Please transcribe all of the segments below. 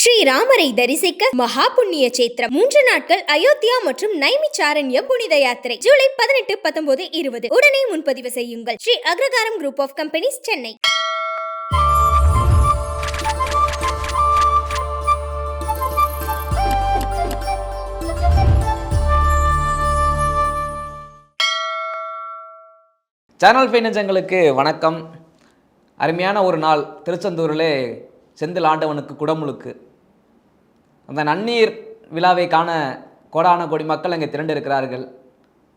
ஸ்ரீராமரை தரிசிக்க மகா புண்ணிய சேத்திரம் மூன்று நாட்கள் அயோத்தியா மற்றும் நைமிச்சாரண்ய புனித யாத்திரை. ஜூலை பதினெட்டு பத்தொன்பது இருபது. உடனே முன்பதிவு செய்யுங்கள். Shri Agraharam group of companies Chennai. Channel ஃபைனன்ஸங்களுக்கு வணக்கம். அருமையான ஒரு நாள் திருச்செந்தூரிலே செந்தில் ஆண்டவனுக்கு குடமுழுக்கு. அந்த நன்னீர் விழாவை காண கோடான கோடி மக்கள் அங்கே திரண்டிருக்கிறார்கள்.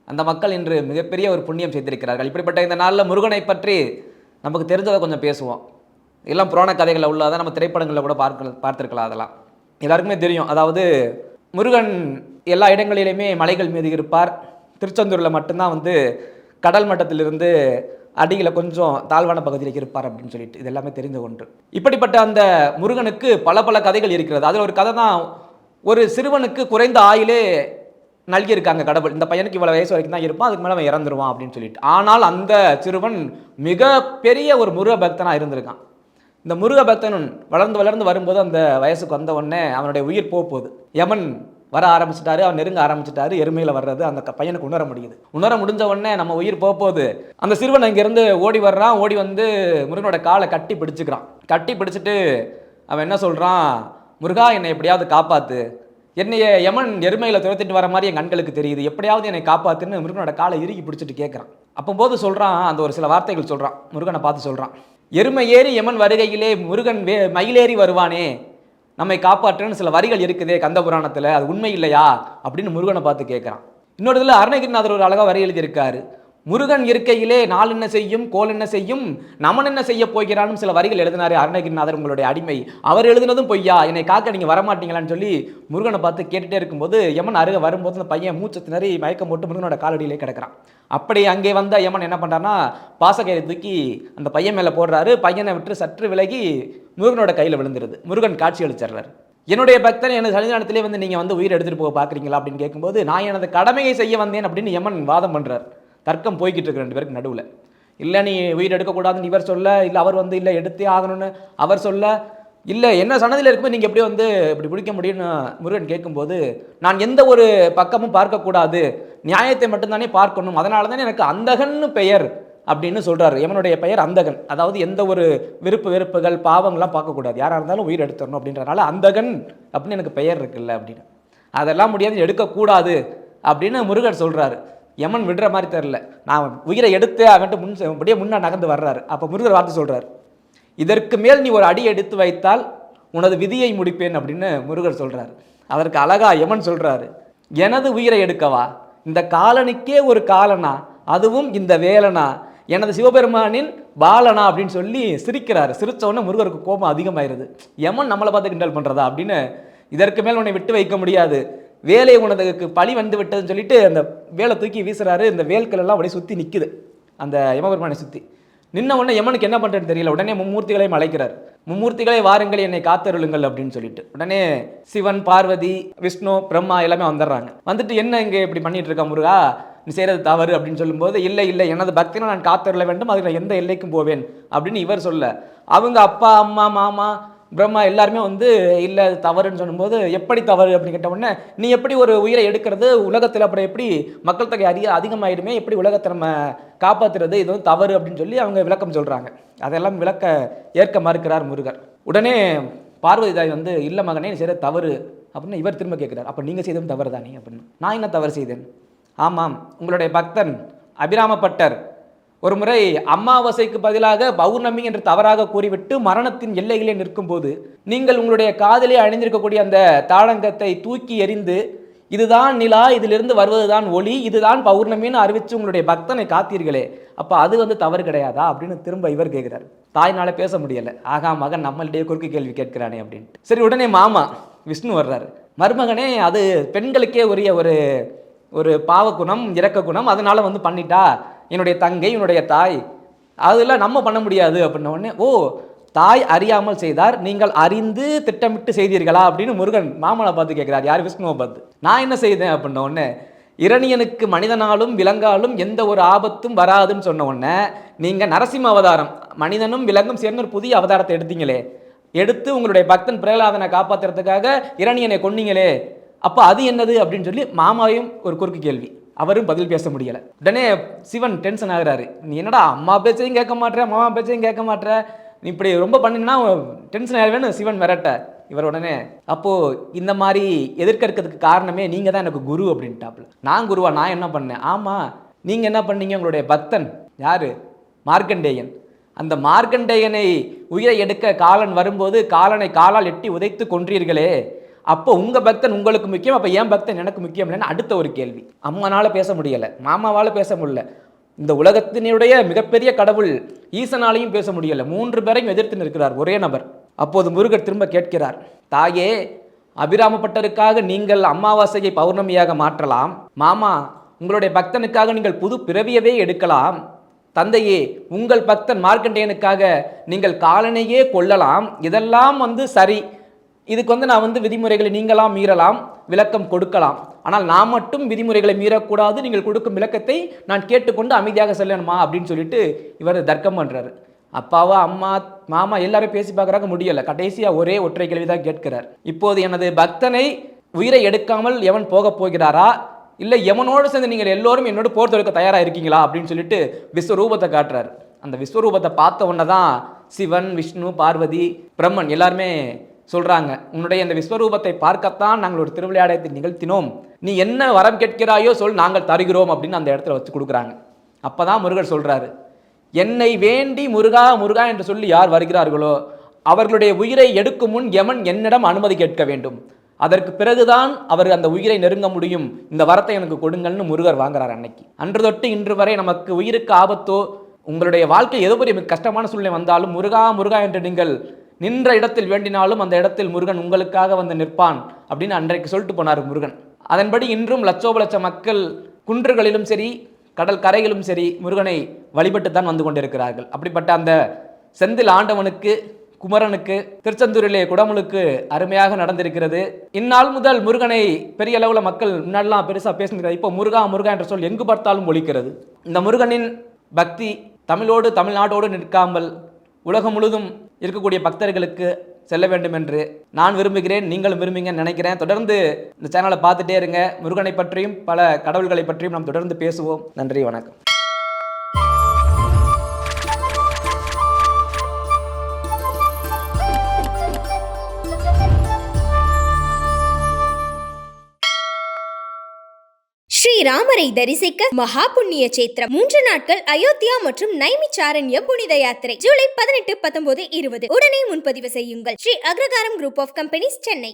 அந்த மக்கள் இன்று மிகப்பெரிய ஒரு புண்ணியம் செய்திருக்கிறார்கள். இப்படிப்பட்ட இந்த நாளில் முருகனை பற்றி நமக்கு தெரிஞ்சதை கொஞ்சம் பேசுவோம். எல்லாம் புராண கதைகளில் உள்ளதை நம்ம திரைப்படங்களில் கூட பார்க்க பார்த்துருக்கலாம் அதெல்லாம். எல்லாருக்குமே தெரியும். அதாவது முருகன் எல்லா இடங்களிலுமே மலைகள் மீது இருப்பார். திருச்செந்தூரில் மட்டும்தான் வந்து கடல் மட்டத்திலிருந்து அடியில் கொஞ்சம் தாழ்வான பகுதியில் இருப்பார் அப்படின்னு சொல்லிட்டு இது எல்லாமே தெரிந்த ஒன்று. இப்படிப்பட்ட அந்த முருகனுக்கு பல பல கதைகள் இருக்கிறது. அதில் ஒரு கதை தான் ஒரு சிறுவனுக்கு குறைந்த ஆயிலே நல்கியிருக்காங்க கடவுள். இந்த பையனுக்கு இவ்வளோ வயசு வரைக்கும் தான் இருப்பான் அதுக்கு மேலே அவன் இறந்துருவான் அப்படின்னு சொல்லிட்டு. ஆனால் அந்த சிறுவன் மிக பெரிய ஒரு முருக பக்தனாக இருந்திருக்கான். இந்த முருக பக்தன் வளர்ந்து வளர்ந்து வரும்போது அந்த வயசுக்கு வந்த உடனே அவனுடைய உயிர் போக போகுது. யமன் வர ஆரம்பிச்சிட்டாரு அவர் நெருங்க ஆரம்பிச்சிட்டாரு எருமையில் வர்றது அந்த பையனுக்கு உணர முடியுது. உணர முடிஞ்ச உடனே நம்ம உயிர் போக போகுது. அந்த சிறுவன் இங்கேருந்து ஓடி வர்றான் ஓடி வந்து முருகனோட காலை கட்டி பிடிச்சிக்கிறான். கட்டி பிடிச்சிட்டு அவன் என்ன சொல்கிறான் முருகா என்னை எப்படியாவது காப்பாத்து. என்னைய யமன் எருமையில் துரத்திட்டு வர மாதிரி என் கண்களுக்கு தெரியுது. எப்படியாவது என்னை காப்பாத்துன்னு முருகனோட காலை இறுக்கி பிடிச்சிட்டு கேட்குறான் அப்போது சொல்கிறான் அந்த ஒரு சில வார்த்தைகள் சொல்கிறான் முருகனை பார்த்து சொல்கிறான் எருமை ஏறி யமன் வருகையிலே முருகன் வே மயிலேறி வருவானே. நம்மை காப்பாற்றுன்னு சில வரிகள் இருக்குதே கந்த புராணத்தில் அது உண்மை இல்லையா? அப்படின்னு முருகனை பார்த்து கேட்குறான் இன்னொரு இதில் அருணகிரிநாதர் ஒரு அழகாக வரி எழுதியிருக்காரு. முருகன் இருக்கையிலே நாள் என்ன செய்யும் கோல் என்ன செய்யும் நமன் என்ன செய்ய போகிறான்னு சில வரிகள் எழுதினாரு அருணகிரிநாதர் உங்களுடைய அடிமை. அவர் எழுதினதும் பொய்யா என்னை காக்க நீங்கள் வரமாட்டீங்களான்னு சொல்லி முருகனை பார்த்து கேட்டுட்டே இருக்கும்போது யமன் அருக வரும்போது அந்த பையன் மூச்சு திணறி மயக்கம் போட்டு முருகனோட காலடியிலே கிடக்குறான். அப்படி அங்கே வந்த யமன் என்ன பண்ணுறான்னா பாசக்கயிறை தூக்கி அந்த பையன் மேலே போடுறாரு. பையனை விட்டு சற்று விலகி முருகனோட கையில் விழுந்துருது. முருகன் காட்சி அளிச்சிடுறாரு. என்னுடைய பக்தன் எனது சன்னிதானத்திலே வந்து நீங்கள் வந்து உயிர் எடுத்துகிட்டு போக பார்க்குறீங்களா? அப்படின்னு கேட்கும்போது நான் எனது கடமையை செய்ய வந்தேன் அப்படின்னு யமன் வாதம் பண்ணுறார் தர்க்கம் போய்கிட்டு இருக்கு ரெண்டு பேருக்கு நடுவில். இல்லை நீ உயிர் எடுக்கக்கூடாதுன்னு இவர் சொல்ல இல்லை அவர் வந்து இல்லை எடுத்தே ஆகணும்னு அவர் சொல்ல இல்லை என்ன சன்னதியில் இருக்கும்போது நீங்கள் எப்படி வந்து இப்படி பிடிக்க முடியும்னு முருகன் கேட்கும்போது நான் எந்த ஒரு பக்கமும் பார்க்கக்கூடாது. நியாயத்தை மட்டும்தானே பார்க்கணும். அதனால தானே எனக்கு அந்தகன்னு பெயர் அப்படின்னு சொல்கிறாரு இவனுடைய பெயர் அந்தகன். அதாவது எந்த ஒரு விருப்பு வெறுப்புகள் பாவங்கள்லாம் பார்க்கக்கூடாது. யாராக இருந்தாலும் உயிர் எடுத்துடணும் அப்படின்றனால அந்தகன் அப்படின்னு எனக்கு பெயர் இருக்குல்ல அப்படின்னு. அதெல்லாம் முடியாது எடுக்கக்கூடாது அப்படின்னு முருகர் சொல்கிறாரு யமன் விடுற மாதிரி தெரில நான் உயிரை எடுத்து அவன்ட்டு முன் அப்படியே முன்னே நகர்ந்து வர்றாரு. அப்போ முருகர் வார்த்தை சொல்கிறார் இதற்கு மேல் நீ ஒரு அடி எடுத்து வைத்தால் உனது விதியை முடிப்பேன் அப்படின்னு முருகர் சொல்கிறார் அதற்கு அழகா யமன் சொல்கிறாரு எனது உயிரை எடுக்கவா? இந்த காலனுக்கே ஒரு காலனா? அதுவும் இந்த வேலனா? எனது சிவபெருமானின் பாலனா? அப்படின்னு சொல்லி சிரிக்கிறாரு. சிரித்தவொடனே உடனே முருகருக்கு கோபம் அதிகமாயிருது. யமன் நம்மளை பார்த்து கிண்டல் பண்ணுறதா அப்படின்னு இதற்கு மேல் உன்னை விட்டு வைக்க முடியாது. வேலை உனதுக்கு பழி வந்து விட்டதுன்னு சொல்லிட்டு அந்த வேலை தூக்கி வீசுறாரு. இந்த வேல்கள் எல்லாம் அப்படியே சுற்றி நிற்குது அந்த யமபெருமானை சுற்றி நின்ன உடனே யமனுக்கு என்ன பண்ணுறதுன்னு தெரியல. உடனே மும்மூர்த்திகளையும் அழைக்கிறார். மும்மூர்த்திகளை வாருங்கள் என்னை காத்தருளுங்கள் அப்படின்னு சொல்லிட்டு. உடனே சிவன் பார்வதி விஷ்ணு பிரம்மா எல்லாமே வந்துடுறாங்க. வந்துட்டு என்ன இங்கே இப்படி பண்ணிட்டு இருக்க முருகா? நீ செய்கிறது தவறு அப்படின்னு சொல்லும்போது இல்லை இல்லை எனது பக்தினை நான் காத்தருள வேண்டும் அதுக்கு நான் எந்த எல்லைக்கும் போவேன் அப்படின்னு இவர் சொல்ல. அவங்க அப்பா அம்மா மாமா பிரம்மா எல்லாருமே வந்து இல்லை அது தவறுன்னு சொல்லும்போது எப்படி தவறு? அப்படின்னு கேட்ட உடனே நீ எப்படி ஒரு உயிரை எடுக்கிறது? உலகத்தில் அப்புறம் எப்படி மக்கள் தொகை அதிக அதிகமாயிடுமே எப்படி உலகத்தை நம்ம காப்பாற்றுறது இது வந்து தவறு அப்படின்னு சொல்லி அவங்க விளக்கம் சொல்கிறாங்க அதெல்லாம் விளக்க ஏற்க மறுக்கிறார் முருகர். உடனே பார்வதி தாய் வந்து இல்லை மகனே செய்கிற தவறு அப்படின்னு இவர் திரும்ப கேட்குறார். அப்போ நீங்கள் செய்ததும் தவறு தானே அப்படின்னு. நான் என்ன தவறு செய்தேன்? ஆமாம் உங்களுடைய பக்தன் அபிராமப்பட்டர் ஒரு முறை அமாவாசைக்கு பதிலாக பௌர்ணமி என்று தவறாக கூறிவிட்டு மரணத்தின் எல்லையிலே நிற்கும்போது நீங்கள் உங்களுடைய காதலே அணிந்திருக்கக்கூடிய அந்த தாளங்கத்தை தூக்கி எறிந்து இதுதான் நிலா இதிலிருந்து வருவதுதான் ஒளி இதுதான் பௌர்ணமின்னு அறிவித்து உங்களுடைய பக்தனை காத்தீர்களே அப்போ அது வந்து தவறு கிடையாதா அப்படின்னு திரும்ப இவர் கேட்குறாரு. தாய்னால பேச முடியலை. ஆகா மகன் நம்மளிடையே குறுக்கு கேள்வி கேட்கிறானே அப்படின்ட்டு. சரி உடனே மாமா விஷ்ணு வர்றாரு. மருமகனே அது பெண்களுக்கே உரிய ஒரு ஒரு பாவ குணம் இறக்க குணம் அதனால வந்து பண்ணிட்டா என்னுடைய தங்கை என்னுடைய தாய். அதெல்லாம் நம்ம பண்ண முடியாது அப்படின்ன உடனே ஓ தாய் அறியாமல் செய்தார். நீங்கள் அறிந்து திட்டமிட்டு செய்தீர்களா? அப்படின்னு முருகன் மாமனை பார்த்து கேட்குறார். யார் விஷ்ணுவை பார்த்து. நான் என்ன செய்தேன்? அப்படின்ன உடனே இரணியனுக்கு மனிதனாலும் விலங்காலும் எந்த ஒரு ஆபத்தும் வராதுன்னு சொன்ன உடனே நீங்கள் நரசிம்ம அவதாரம் மனிதனும் விலங்கும் சேர்ந்து ஒரு புதிய அவதாரத்தை எடுத்தீங்களே. எடுத்து உங்களுடைய பக்தன் பிரகலாதனை காப்பாற்றுறதுக்காக இரணியனை கொன்னீங்களே. அப்போ அது என்னது? அப்படின்னு சொல்லி மாமாவையும் ஒரு குறுக்கு கேள்வி. அவரும் பதில் பேச முடியலை. உடனே சிவன் டென்ஷன் ஆகுறாரு. நீ என்னடா அம்மா பேச்சையும் கேட்க மாட்ற மாமா பேச்சையும் கேட்க மாட்ற? நீ இப்படி ரொம்ப பண்ணினா டென்ஷன் ஆயிடுவேன்னு சிவன் விரட்ட இவர் உடனே அப்போது இந்த மாதிரி எதிர்க்கிறதுக்கு காரணமே நீங்கள் தான் எனக்கு குரு அப்படின்ட்டாப்புல. நான் குருவா? நான் என்ன பண்ணேன்? ஆமாம் நீங்கள் என்ன பண்ணீங்க? உங்களுடைய பக்தன். யார்? மார்க்கண்டேயன். அந்த மார்க்கண்டேயனை உயிரை எடுக்க காலன் வரும்போது காலனை காலால் எட்டி உதைத்து கொன்றீர்களே. அப்போ உங்கள் பக்தன் உங்களுக்கு முக்கியம் அப்போ ஏன் பக்தன் எனக்கு முக்கியம் இல்லைன்னு அடுத்த ஒரு கேள்வி. அம்மானால் பேச முடியலை மாமாவால் பேச முடியல. இந்த உலகத்தினுடைய மிகப்பெரிய கடவுள் ஈசனாலையும் பேச முடியலை. மூன்று பேரையும் எதிர்த்து நிற்கிறார் ஒரே நபர். அப்போது முருகர் திரும்ப கேட்கிறார் தாயே அபிராமப்பட்டருக்காக நீங்கள் அமாவாசையை பௌர்ணமியாக மாற்றலாம். மாமா உங்களுடைய பக்தனுக்காக நீங்கள் புது பிறவியவே எடுக்கலாம். தந்தையே உங்கள் பக்தன் மார்க்கண்டேயனுக்காக நீங்கள் காலனையே கொள்ளலாம் இதெல்லாம் வந்து சரி. இதுக்கு வந்து நான் வந்து விதிமுறைகளை நீங்களாம் மீறலாம் விளக்கம் கொடுக்கலாம். ஆனால் நான் மட்டும் விதிமுறைகளை மீறக்கூடாது நீங்கள் கொடுக்கும் விளக்கத்தை நான் கேட்டுக்கொண்டு அமைதியாக செல்லணுமா அப்படின்னு சொல்லிட்டு இவர் தர்க்கம் பண்ணுறாரு அப்பாவா அம்மா மாமா எல்லாரும் பேசி பார்க்குறாங்க முடியலை. கடைசியாக ஒரே ஒற்றை கேள்வி தான் கேட்கிறார். இப்போது எனது பக்தனை உயிரை எடுக்காமல் எவன் போகப் போகிறாரா? இல்லை எவனோடு சேர்ந்து நீங்கள் எல்லோரும் என்னோட போர் தொடுக்க தயாராக இருக்கீங்களா? அப்படின்னு சொல்லிட்டு விஸ்வரூபத்தை காட்டுறாரு. அந்த விஸ்வரூபத்தை பார்த்த உடனே தான் சிவன் விஷ்ணு பார்வதி பிரம்மன் எல்லாருமே சொல்கிறாங்க உன்னுடைய இந்த விஸ்வரூபத்தை பார்க்கத்தான் நாங்கள் ஒரு திருவிளையாடத்தை நிகழ்த்தினோம். நீ என்ன வரம் கேட்கிறாயோ சொல் நாங்கள் தருகிறோம் அப்படின்னு அந்த இடத்துல வச்சு கொடுக்குறாங்க. அப்பதான் முருகர் சொல்கிறாரு என்னை வேண்டி முருகா முருகா என்று சொல்லி யார் வருகிறார்களோ அவர்களுடைய உயிரை எடுக்கும் முன் யமன் என்னிடம் அனுமதி கேட்க வேண்டும். அதற்கு பிறகுதான் அவர் அந்த உயிரை நெருங்க முடியும். இந்த வரத்தை எனக்கு கொடுங்கள்னு முருகர் வாங்குறார் அன்னைக்கு. அன்று தொட்டு இன்று வரை நமக்கு உயிருக்கு ஆபத்தோ உங்களுடைய வாழ்க்கை ஏதோ பெரிய மிக கஷ்டமான சூழ்நிலை வந்தாலும் முருகா முருகா என்று நீங்கள் நின்ற இடத்தில் வேண்டினாலும் அந்த இடத்தில் முருகன் உங்களுக்காக வந்து நிற்பான் அப்படின்னு அன்றைக்கு சொல்லிட்டு போனார் முருகன். அதன்படி இன்றும் லட்சோப லட்ச மக்கள் குன்றுகளிலும் சரி கடல் கரையிலும் சரி முருகனை வழிபட்டு தான் வந்து கொண்டிருக்கிறார்கள். அப்படிப்பட்ட அந்த செந்தில் ஆண்டவனுக்கு குமரனுக்கு திருச்செந்தூரிலே குடமுழுக்கு அருமையாக நடந்திருக்கிறது. இந்நாள் முதல் முருகனை பெரிய அளவில் மக்கள் முன்னாடிலாம் பெருசாக பேசுகிறது இப்போ முருகா முருகா என்ற சொல் எங்கு பார்த்தாலும் ஒழிக்கிறது இந்த முருகனின் பக்தி தமிழோடு தமிழ்நாட்டோடு நிற்காமல் உலகம் முழுதும் இருக்கக்கூடிய பக்தர்களுக்கு செல்ல வேண்டும் என்று நான் விரும்புகிறேன் நீங்களும் விரும்புங்கன்னு நினைக்கிறேன். தொடர்ந்து இந்த சேனலை பார்த்துட்டே இருங்க. முருகனை பற்றியும் பல கடவுள்களை பற்றியும் நாம் தொடர்ந்து பேசுவோம். நன்றி வணக்கம். ஸ்ரீராமரை தரிசிக்க மகா புண்ணிய சேத்திரம் மூன்று நாட்கள் அயோத்தியா மற்றும் நைமிச்சாரண்ய புனித யாத்திரை. ஜூலை பதினெட்டு பத்தொன்பது இருபது. உடனே முன்பதிவு செய்யுங்கள். Shri Agraharam group of companies Chennai.